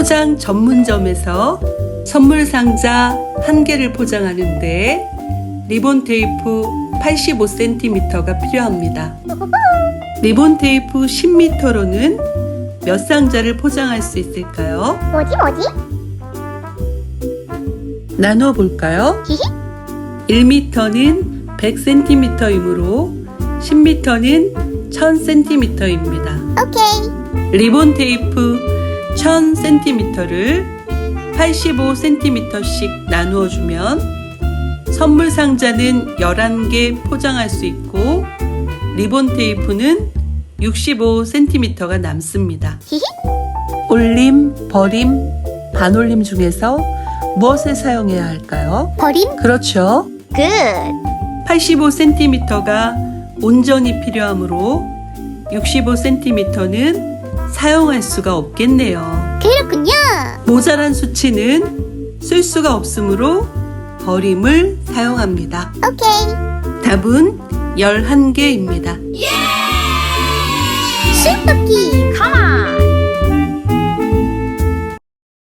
포장 전문점에서 선물 상자 한 개를 포장하는데 리본 테이프 85cm가 필요합니다. 리본 테이프 10m로는 몇 상자를 포장할 수 있을까요? 뭐지 뭐지? 나눠 볼까요? 히히 1m는 100cm이므로 10m는 1000cm입니다. 오케이 리본 테이프 1000cm를 85cm씩 나누어 주면 선물 상자는 11개 포장할 수 있고 리본 테이프는 65cm가 남습니다. 올림, 버림, 반올림 중에서 무엇을 사용해야 할까요? 버림 그렇죠. 굿 85cm가 온전히 필요하므로 65cm는 사용할 수가 없겠네요. 그렇군요 모자란 수치는 쓸 수가 없으므로 버림을 사용합니다. 오케이 답은 11개입니다.